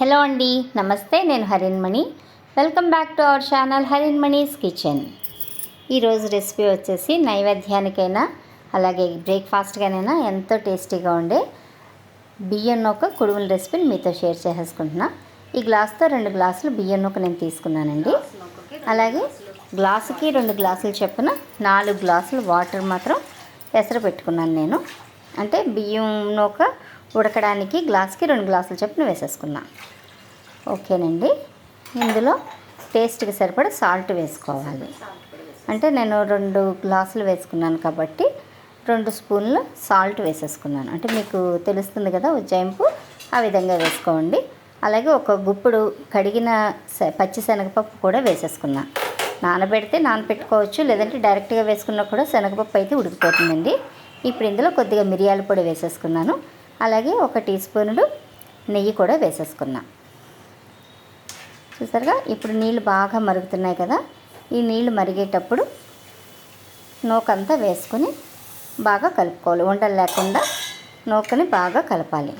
Hello అండి నమస్తే నేను Harinmani welcome back to our channel Harinmani's kitchen. ఈరోజు రెసిపీ వచ్చేసి నైవేద్యానికైనా అలాగే బ్రేక్ఫాస్ట్గానైనా ఎంతో టేస్టీగా ఉండే బియ్యం నూక కుడుముల రెసిపీని మీతో షేర్ చేసేసుకుంటున్నా. ఈ గ్లాస్తో రెండు గ్లాసులు బియ్యం నూక నేను తీసుకున్నానండి. అలాగే గ్లాసుకి రెండు గ్లాసులు చొప్పున నాలుగు గ్లాసులు వాటర్ మాత్రం ఎసరు పెట్టుకున్నాను నేను. అంటే బియ్యం నూక ఉడకడానికి గ్లాస్కి రెండు గ్లాసులు చొప్పున వేసేసుకున్నా ఓకేనండి? ఇందులో టేస్ట్కి సరిపడా సాల్ట్ వేసుకోవాలి. అంటే నేను రెండు గ్లాసులు వేసుకున్నాను కాబట్టి రెండు స్పూన్లు సాల్ట్ వేసేసుకున్నాను. అంటే మీకు తెలుస్తుంది కదా ఉజ్జాయింపు? ఆ విధంగా వేసుకోండి. అలాగే ఒక గుప్పుడు కడిగిన పచ్చి శనగపప్పు కూడా వేసేసుకున్నా. నానబెడితే నానబెట్టుకోవచ్చు లేదంటే డైరెక్ట్గా వేసుకున్నా కూడా శనగపప్పు అయితే ఉడికిపోతుందండి. ఇప్పుడు ఇందులో కొద్దిగా మిరియాల పొడి వేసేసుకున్నాను. అలాగే ఒక టీ స్పూనుడు నెయ్యి కూడా వేసేసుకున్నా చూసారుగా? ఇప్పుడు నీళ్ళు బాగా మరుగుతున్నాయి కదా? ఈ నీళ్ళు మరిగేటప్పుడు నూకంతా వేసుకొని బాగా కలుపుకోవాలి. ఉండలు లేకుండా నూకని బాగా కలపాలి.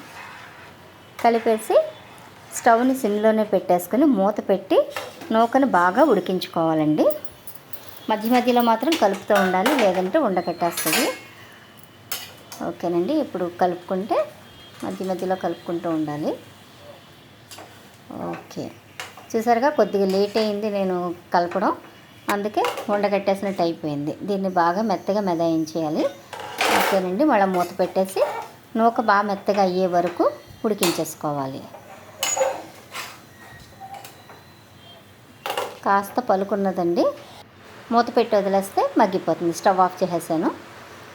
కలిపేసి స్టవ్ని సిమ్లోనే పెట్టేసుకొని మూత పెట్టి నూకని బాగా ఉడికించుకోవాలండి. మధ్య మధ్యలో మాత్రం కలుపుతూ ఉండాలి లేదంటే ఉండకట్టేస్తుంది. ఓకేనండి. ఇప్పుడు కలుపుకుంటే మధ్య మధ్యలో కలుపుకుంటూ ఉండాలి. ఓకే. చూసారుగా కొద్దిగా లేట్ అయింది నేను కలపడం. అందుకే ఉండగట్టేసినట్టు అయిపోయింది. దీన్ని బాగా మెత్తగా మెదాయించేయాలి. ఓకేనండి. మళ్ళీ మూత పెట్టేసి నూక బాగా మెత్తగా అయ్యే వరకు ఉడికించేసుకోవాలి. కాస్త పలుకున్నదండి. మూత పెట్టి వదిలేస్తే మగ్గిపోతుంది. స్టవ్ ఆఫ్ చేసేసాను.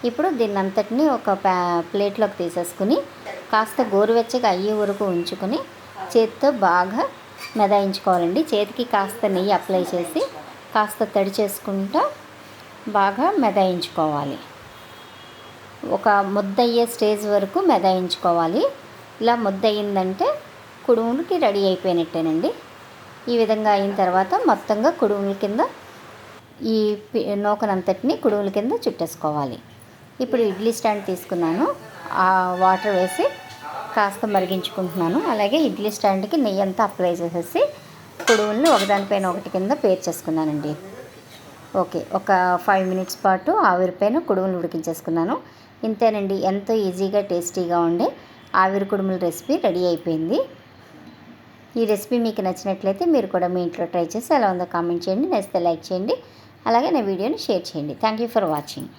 ఇప్పుడు దీన్ని అంతటిని ఒక ప్లేట్లోకి తీసేసుకుని కాస్త గోరువెచ్చగా అయ్యే వరకు ఉంచుకొని చేతితో బాగా మెదాయించుకోవాలండి. చేతికి కాస్త నెయ్యి అప్లై చేసి కాస్త తడి చేసుకుంటూ బాగా మెదాయించుకోవాలి. ఒక ముద్దయ్యే స్టేజ్ వరకు మెదాయించుకోవాలి. ఇలా ముద్ద అయిందంటే కుడుములకి రెడీ అయిపోయినట్టేనండి. ఈ విధంగా అయిన తర్వాత మొత్తంగా కుడుముల కింద ఈ నూకనంతటిని కుడుముల కింద చుట్టేసుకోవాలి. ఇప్పుడు ఇడ్లీ స్టాండ్ తీసుకున్నాను. ఆ వాటర్ వేసి కాస్త మరిగించుకుంటున్నాను. అలాగే ఇడ్లీ స్టాండ్కి నెయ్యి అంతా అప్లై చేసేసి కుడుములను ఒకదానిపైన ఒకటి కింద పేర్చేసుకున్నానండి ఓకే ఒక ఫైవ్ మినిట్స్ పాటు ఆవిరిపైన కుడుములు ఉడికించేసుకున్నాను. ఇంతేనండి ఎంతో ఈజీగా టేస్టీగా ఉండే ఆవిరి కుడుముల రెసిపీ రెడీ అయిపోయింది. ఈ రెసిపీ మీకు నచ్చినట్లయితే మీరు కూడా మీ ఇంట్లో ట్రై చేసి ఎలా ఉందో కామెంట్ చేయండి నచ్చితే లైక్ చేయండి అలాగే నా వీడియోని షేర్ చేయండి. Thank you for watching.